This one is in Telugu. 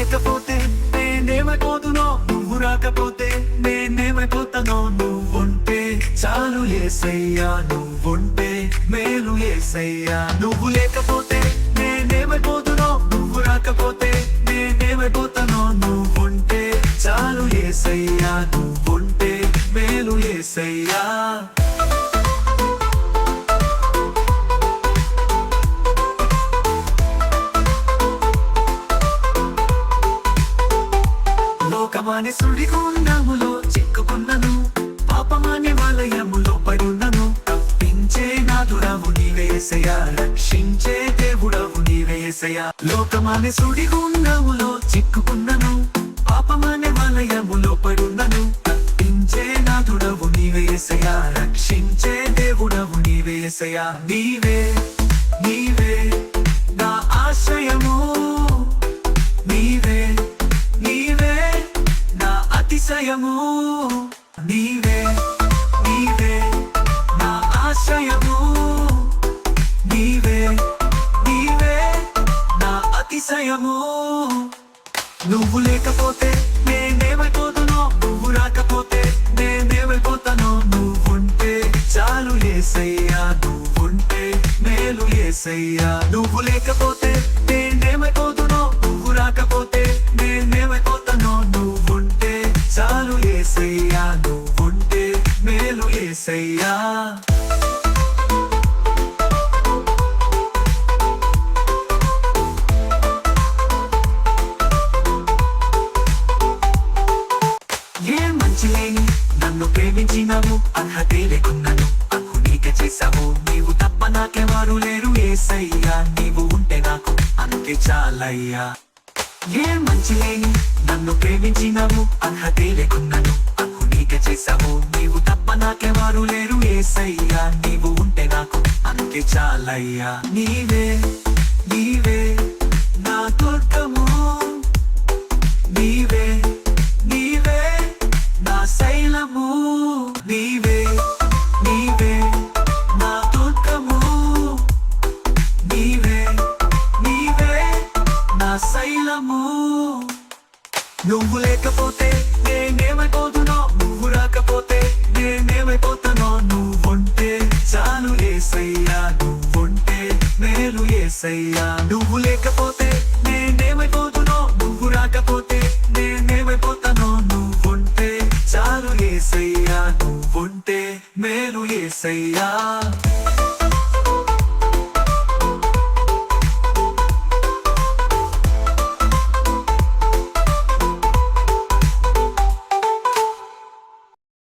లేకపోతే నేనేమైపోతునో? నువ్వు రాకపోతే నేనేమైపోతానో? నువ్వుంటే చాలు ఏసయ్యా నువ్వుంటే మేలు ఏసయ్యా. నువ్వు లేకపోతే నేనేమైపోతునో? నువ్వు రాకపోతే నేనేమైపోతానో? నువ్వుంటే చాలు ఏసయ్యా నువ్వుంటే మేలు ఏసయ్యా. లోకమాని సుడిగుండములో చిక్కుకున్నను పాపమాని వలయములో పడున్నను. తప్పించే నాదుడవు నీవేసయా రక్షించే దేవుడవు నీవేసయా లోకమాని సుడిగుండములో చిక్కుకున్నను పాపమాని వలయములో పడున్నను. తప్పించే నాదుడవు నీవేసయా రక్షించే దేవుడవు నీవేసయా నీవే నీవే. అతిశయము నీవే నీవే నా ఆశయము నీవే నీవే నా అతిశయము. నువ్వు లేకపోతే నేనేమైపోతునో నువ్వు రాకపోతే నేనేమైపోతానో నువ్వుంటే చాలు ఏసయ్యా నువ్వుంటే మేలు ఏసయ్యా. నువ్వు లేకపోతే ఏసయ్యా ఏ మంచి లేని నన్ను ప్రేమించినావు అర్హతే లేకున్నాను. అకునీక చేసావు నీవు తప్ప నాకెవరు లేరు. ఏసయ్యా నీవు ఉంటే నాకు అంతే చాలయ్యా. ఏ మంచి లేని నన్ను ప్రేమించినావు అర్హతే లేకున్నాను. ఏసయ్యా నీవు ఉంటే నాకు అంతే చాలయ్యా. నీవే నీవే నా దుర్గము నీవే నీవే నా శైలము. నీవే నీవే నా దుర్గము నీవే నీవే నా శైలము. నువ్వు లేకపోతే నేనేమైపోతునో ఏసయ్యా. నువ్వు లేకపోతే